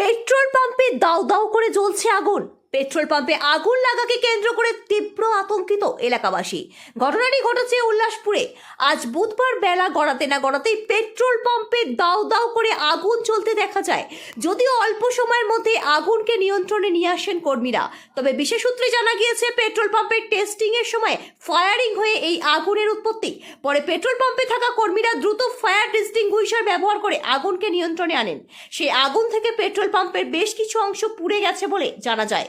Petrol পাম্পে দাউ দাউ করে জ্বলছে আগুন। পেট্রোল পাম্পে আগুন লাগাকে কেন্দ্র করে তীব্র আতঙ্কিত এলাকাবাসী। ঘটনাটি ঘটেছে উল্লাসপুরে। আজ বুধবার বেলা গড়াতে না গড়াতেই পেট্রোল পাম্পে দাউ দাউ করে আগুন চলতে দেখা যায়। যদিও অল্প সময়ের মধ্যে আগুনকে নিয়ন্ত্রণে নিয়ে আসেন কর্মীরা। তবে বিশেষ সূত্রে জানা গিয়েছে, পেট্রোল পাম্পের টেস্টিং এর সময় ফায়ারিং হয়ে এই আগুনের উৎপত্তি। পরে পেট্রোল পাম্পে থাকা কর্মীরা দ্রুত ফায়ার টেস্টিং ডিস্টিংগুইশার ব্যবহার করে আগুনকে নিয়ন্ত্রণে আনেন। সেই আগুন থেকে পেট্রোল পাম্পের বেশ কিছু অংশ পুড়ে গেছে বলে জানা যায়।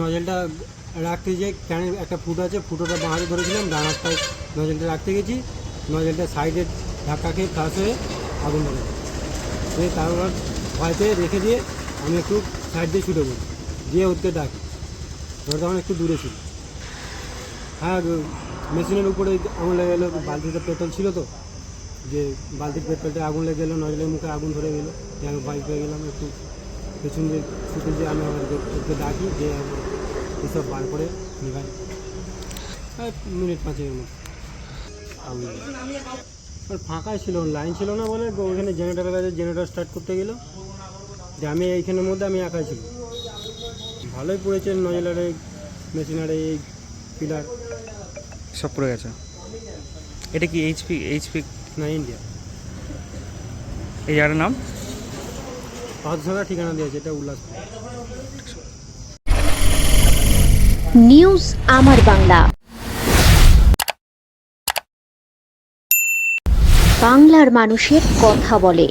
নজলটা রাখতে যে ক্যানের একটা ফুটো আছে, ফুটোটা বাঁ হাতে ধরেছিলাম ডান হাতটায় নজলটা রাখতে গেছি, নজলটা সাইডে ধাক্কা খেয়ে ফ্লাশ হয়ে আগুন ধরে। দিয়ে তারপর পেয়ে রেখে দিয়ে আমি একটু সাইড দিয়ে ছুটে পড়ি দিয়ে ওদেরকে ডাকি। তখন একটু দূরে ছিল। হ্যাঁ মেশিনের উপরে আগুন লেগে গেলো, বালতিতে পেট্রোল ছিল তো, যে বালতির পেট্রোলটা আগুন লেগে গেলো নজলের মুখে আগুন ধরে গেলো। দিয়ে আমি বাইক হয়ে গেলাম, একটু পেছন দিয়ে ছুটে যে আমি আমার ওকে ডাকি, যে এসব বার করে নিভাই আর মিনিট পাঁচের মতো। আগুন। আর ফাঁকাই ছিল, লাইন ছিল না বলে ওখানে জেনারেটার কাছে জেনারেটার স্টার্ট করতে গেলো। যে আমি এইখানের মধ্যে আমি একাই ছিল ভালোই পড়েছে নজলার মেশিনার এই পিলার। সব পড়ে গেছে। এটা কি এইচপি এইচপি না ইন্ডিয়া এই জায়গাটার নাম? পাঁচশোটা ঠিকানা দিয়েছে এটা উল্লাসপুর। নিউজ আমার বাংলা। বাংলার মানুষের কথা বলে।